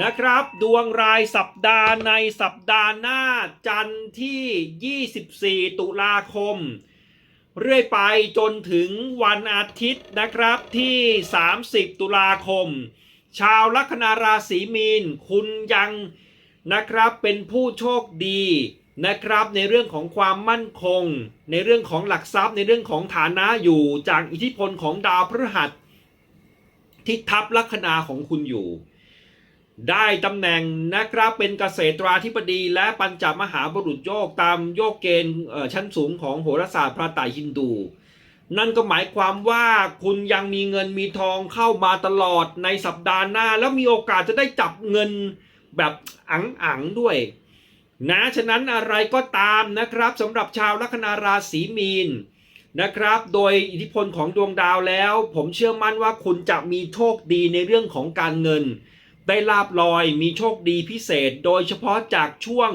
นนะครับ ดวงรายสัปดาห์ในสัปดาห์หน้าจันทร์ที่ 24 ตุลาคม เรื่อยไปจนถึงวันอาทิตย์นะครับที่ 30 ตุลาคม ชาวลัคนาราศีมีน คุณยังนะครับเป็นผู้โชคดีนะครับในเรื่องของความมั่นคง ในเรื่องของหลักทรัพย์ ในเรื่องของฐานะอยู่จากอิทธิพลของดาวพฤหัส ที่ทับลัคนาของคุณอยู่ ได้ตำแหน่งนะครับเป็นเกษตราธิบดีและปัญจมหาบุรุษโยกตามโยกเกณฑ์ชั้นสูงของโหราศาสตร์พระไตรฮินดู นั่นก็หมายความว่าคุณยังมีเงินมีทองเข้ามาตลอดในสัปดาห์หน้า แล้วมีโอกาสจะได้จับเงินแบบอังๆด้วย นะฉะนั้นอะไรก็ตามนะครับสำหรับชาวลัคนาราศีมีนนะครับ โดยอิทธิพลของดวงดาวแล้ว ผมเชื่อมั่นว่าคุณจะมีโชคดีในเรื่องของการเงิน ได้ลาบลอยมีโชคดีพิเศษ โดยเฉพาะจากช่วง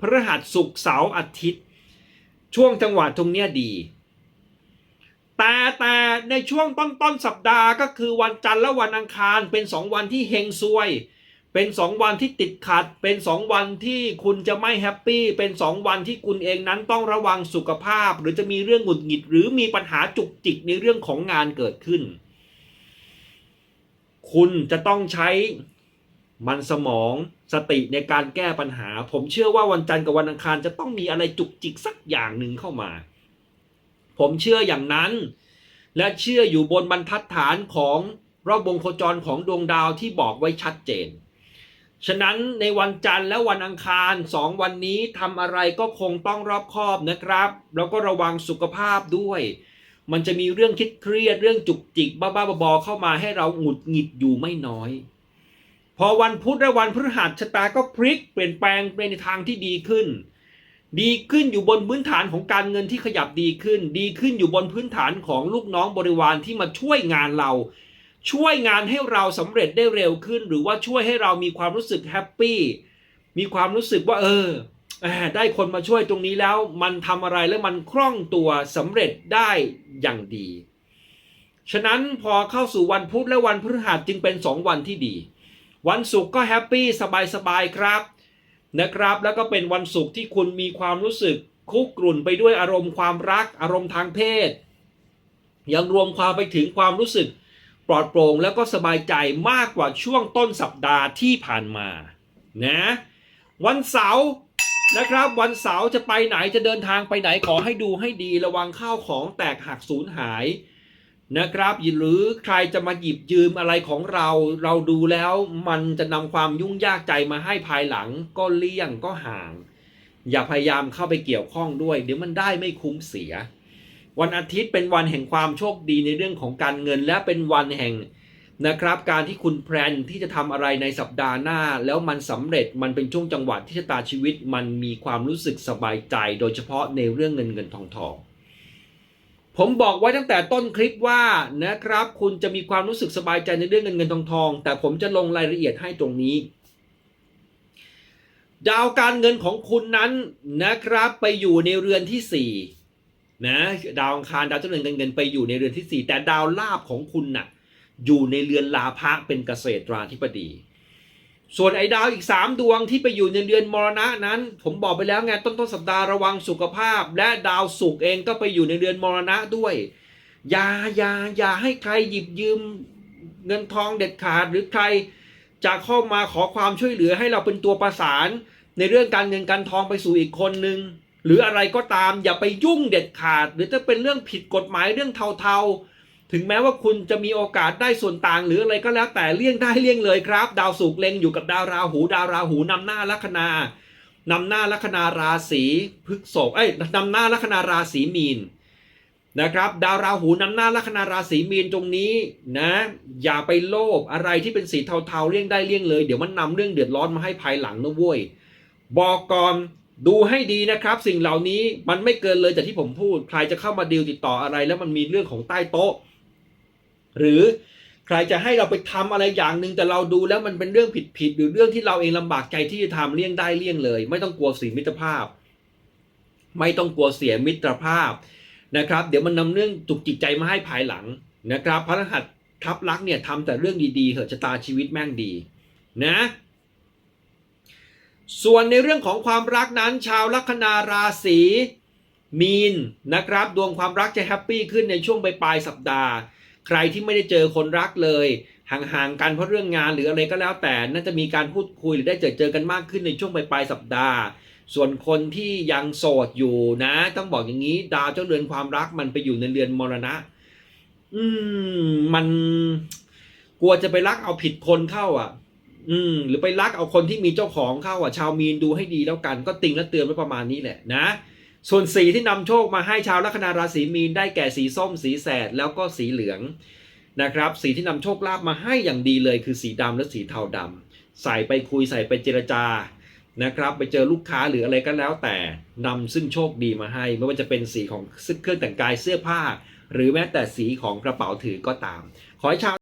พฤหัสศุกเสาร์อาทิตย์ ช่วงจังหวะตรงเนี้ยดี แต่แต่ในช่วงต้นต้นสัปดาห์ก็คือวันจันทร์และวันอังคารเป็นสองวันที่เฮงซวย เป็นสองวันที่ติดขัด เป็นสองวันที่คุณจะไม่แฮปปี้เป็นสองวันที่คุณเองนั้นต้องระวังสุขภาพ หรือจะมีเรื่องหงุดหงิด หรือมีปัญหาจุกจิกในเรื่องของงานเกิดขึ้น คุณจะต้องใช้ มันสมองสติในการแก้ปัญหา ผมเชื่อว่าวันจันทร์กับวันอังคารจะต้องมีอะไรจุกจิกสักอย่างหนึ่งเข้ามา ผมเชื่ออย่างนั้น และเชื่ออยู่บนบรรทัดฐานของรอบวงโคจรของดวงดาวที่บอกไว้ชัดเจน ฉะนั้นในวันจันทร์และวันอังคารสองวันนี้ทำอะไรก็คงต้องรอบคอบนะครับ แล้วก็ระวังสุขภาพด้วย มันจะมีเรื่องคิดเครียดเรื่องจุกจิกบ้าๆบอๆเข้ามาให้เราหงุดหงิดอยู่ไม่น้อย พอวันพุธและวันพฤหัสชะตาก็พลิกเปลี่ยนแปลงไปในทางที่ดีขึ้น ดีขึ้นอยู่บนพื้นฐานของการเงินที่ขยับดีขึ้น ดีขึ้นอยู่บนพื้นฐานของลูกน้องบริวารที่มาช่วยงานเรา ช่วยงานให้เราสำเร็จได้เร็วขึ้น หรือว่าช่วยให้เรามีความรู้สึกแฮปปี้มีความรู้สึกว่าเออได้คนมาช่วยตรงนี้แล้วมันทำอะไรแล้วมันคล่องตัวสำเร็จได้อย่างดี ฉะนั้นพอเข้าสู่วันพุธและวันพฤหัสจึงเป็นสองวันที่ดี วันศุกร์ก็แฮปปี้สบายๆครับนะครับ แล้วก็เป็นวันศุกร์ที่คุณมีความรู้สึกคุกกรุ่นไปด้วยอารมณ์ความรัก อารมณ์ทางเพศ ยังรวมความไปถึงความรู้สึกปลอดโปร่งแล้วก็สบายใจมากกว่าช่วงต้นสัปดาห์ที่ผ่านมานะวันเสาร์นะครับวันเสาร์จะไปไหนจะเดินทางไปไหนขอให้ดูให้ดีระวังข้าวของแตกหักสูญหาย นะครับหรือใครจะมาหยิบยืมอะไรของเรา เราดูแล้วมันจะนำความยุ่งยากใจมาให้ภายหลังก็เลี่ยงก็ห่าง อย่าพยายามเข้าไปเกี่ยวข้องด้วย เดี๋ยวมันได้ไม่คุ้มเสีย วันอาทิตย์เป็นวันแห่งความโชคดีในเรื่องของการเงิน และเป็นวันแห่งนะครับ การที่คุณแพลนที่จะทำอะไรในสัปดาห์หน้า แล้วมันสำเร็จมันเป็นช่วงจังหวะที่ชะตาชีวิต มันมีความรู้สึกสบายใจ โดยเฉพาะในเรื่องเงินเงินทองทอง ผมบอกไว้ตั้งแต่ต้นคลิปว่านะครับ คุณจะมีความรู้สึกสบายใจในเรื่องเงินเงินทองทอง แต่ผมจะลงรายละเอียดให้ตรงนี้ ดาวการเงินของคุณนั้นนะครับ ไปอยู่ในเรือนที่สี่นะดาวอังคารดาวเจ้าเรือนการเงินไปอยู่ในเรือนที่ 4 แต่ดาวลาบของคุณน่ะอยู่ในเรือนลาภะเป็นเกษตราธิบดี ส่วนไอ้ดาวอีก 3 ดวงที่ไปอยู่ในเรือนมรณะนั้น ผมบอกไปแล้วไงต้นต้นสัปดาห์ระวังสุขภาพ และดาวศุกร์เองก็ไปอยู่ในเรือนมรณะด้วยอย่าอย่าอย่าให้ใครหยิบยืมเงินทองเด็ดขาดหรือใครจะเข้ามาขอความช่วยเหลือให้เราเป็นตัวประสาน ในเรื่องการเงินการทองไปสู่อีกคนนึง หรืออะไรก็ตามอย่าไปยุ่งเด็ดขาด หรือถ้าเป็นเรื่องผิดกฎหมายเรื่องเทาๆ ถึงแม้ว่าคุณจะมีโอกาสได้ส่วนต่างหรืออะไรก็แล้วแต่เลี่ยงได้เลี่ยงเลยครับ ดาวศุกร์เล็งอยู่กับดาวราหู ดาวราหูนำหน้าลัคนานำหน้าลัคนาราศีพฤษภเอ้ยนำหน้าลัคนาราศีมีนนะครับ ดาวราหูนำหน้าลัคนาราศีมีนตรงนี้นะ อย่าไปโลภอะไรที่เป็นสีเทาๆเลี่ยงได้เลี่ยงเลย เดี๋ยวมันนำเรื่องเดือดร้อนมาให้ภายหลังนะเว้ยบอกก่อนดูให้ดีนะครับ สิ่งเหล่านี้มันไม่เกินเลยจากที่ผมพูด ใครจะเข้ามาดีลติดต่ออะไร แล้วมันมีเรื่องของใต้โต๊ะ หรือใครจะให้เราไปทำอะไรอย่างหนึ่งแต่เราดูแล้วมันเป็นเรื่องผิดๆหรือเรื่องที่เราเองลำบากใจที่จะทำเลี่ยงได้เลี่ยงเลย ไม่ต้องกลัวสีมิตรภาพ ไม่ต้องกลัวเสียมิตรภาพนะครับ เดี๋ยวมันนำเรื่องจุกจิกใจมาให้ภายหลังนะครับ พระรหัสทับลักษ์เนี่ยทำแต่เรื่องดีๆเถอะชะตาชีวิตแม่งดีนะส่วนในเรื่องของความรักนั้น ชาวลัคนาราศีมีนนะครับ ดวงความรักจะแฮปปี้ขึ้นในช่วงปลายสัปดาห์ ใครที่ไม่ได้เจอคนรักเลยห่างๆกันเพราะเรื่องงานหรืออะไรก็แล้วแต่น่าจะมีการพูดคุยหรือได้เจอเจอกันมากขึ้นในช่วงปลายๆสัปดาห์ ส่วนคนที่ยังโสดอยู่นะ ต้องบอกอย่างนี้ ดาวเจ้าเรือนความรักมันไปอยู่ในเรือนมรณะ อืม มันกลัวจะไปรักเอาผิดคนเข้า อะ อืม หรือไปรักเอาคนที่มีเจ้าของเข้าอะ ชาวมีนดูให้ดีแล้วกัน ก็ติงและเตือนไว้ประมาณนี้แหละนะ ส่วนสีที่นำโชคมาให้ชาวลัคนาราศีมีนได้แก่สีส้ม สีแสดแล้วก็สีเหลืองนะครับ สีที่นำโชคลาภมาให้อย่างดีเลยคือสีดำและสีเทาดำใส่ไปคุยใส่ไปเจรจานะครับ ไปเจอลูกค้าหรืออะไรก็แล้วแต่นำซึ่งโชคดีมาให้ ไม่ว่าจะเป็นสีของเครื่องแต่งกายเสื้อผ้า หรือแม้แต่สีของกระเป๋าถือก็ตาม ขอให้ชาว